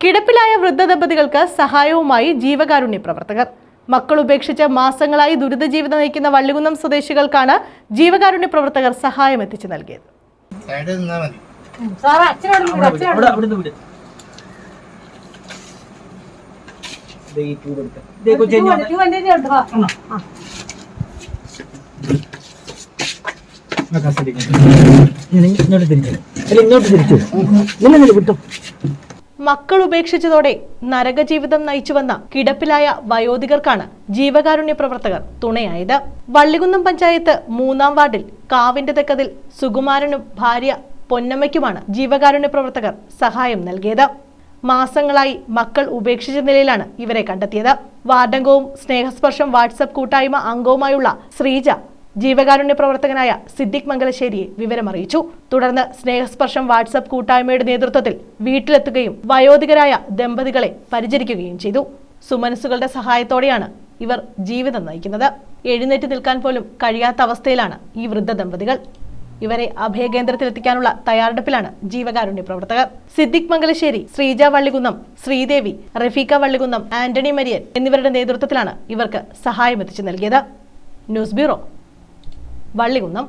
കിടപ്പിലായ വൃദ്ധ ദമ്പതികൾക്ക് സഹായവുമായി ജീവകാരുണ്യ പ്രവർത്തകർ. മക്കൾ ഉപേക്ഷിച്ച് മാസങ്ങളായി ദുരിത ജീവിതം നയിക്കുന്ന വള്ളികുന്നം സ്വദേശികൾക്കാണ് ജീവകാരുണ്യ പ്രവർത്തകർ സഹായം എത്തിച്ചു നൽകിയത്. ഇങ്ങോട്ട് തിരിച്ചു അല്ല ഇങ്ങോട്ട് തിരിച്ചു നിന്നെ വിട്ടോ. മക്കൾ ഉപേക്ഷിച്ചതോടെ നരകജീവിതം നയിച്ചുവന്ന കിടപ്പിലായ വയോധികർക്കാണ് ജീവകാരുണ്യ പ്രവർത്തകർ തുണയായത്. വള്ളികുന്നം പഞ്ചായത്ത് മൂന്നാം വാർഡിൽ കാവിന്റെ തെക്കതിൽ സുകുമാരനും ഭാര്യ പൊന്നമ്മയ്ക്കുമാണ് ജീവകാരുണ്യ പ്രവർത്തകർ സഹായം നൽകിയത്. മാസങ്ങളായി മക്കൾ ഉപേക്ഷിച്ച നിലയിലാണ് ഇവരെ കണ്ടെത്തിയത്. വാർഡംഗവും സ്നേഹസ്പർശം വാട്സപ്പ് കൂട്ടായ്മ അംഗവുമായുള്ള ശ്രീജ ജീവകാരുണ്യ പ്രവർത്തകനായ സിദ്ദിഖ് മംഗലശ്ശേരിയെ വിവരമറിയിച്ചു. തുടർന്ന് സ്നേഹസ്പർശം വാട്സപ്പ് കൂട്ടായ്മയുടെ നേതൃത്വത്തിൽ വീട്ടിലെത്തുകയും വയോധികരായ ദമ്പതികളെ പരിചരിക്കുകയും ചെയ്തു. സുമനസ്സുകളുടെ സഹായത്തോടെയാണ് ഇവർ ജീവിതം നയിക്കുന്നത്. എഴുന്നേറ്റ് നിൽക്കാൻ പോലും കഴിയാത്ത അവസ്ഥയിലാണ് ഈ വൃദ്ധ ദമ്പതികൾ. ഇവരെ അഭയകേന്ദ്രത്തിലെത്തിക്കാനുള്ള തയ്യാറെടുപ്പിലാണ് ജീവകാരുണ്യ പ്രവർത്തകർ. സിദ്ദിഖ് മംഗലശ്ശേരി ശ്രീജ വള്ളികുന്നം ശ്രീദേവി റഫീഖ വള്ളികുന്നം ആന്റണി മരിയൻ എന്നിവരുടെ നേതൃത്വത്തിലാണ് ഇവർക്ക് സഹായം എത്തിച്ചു നൽകിയത്. News bureau Vallikunnam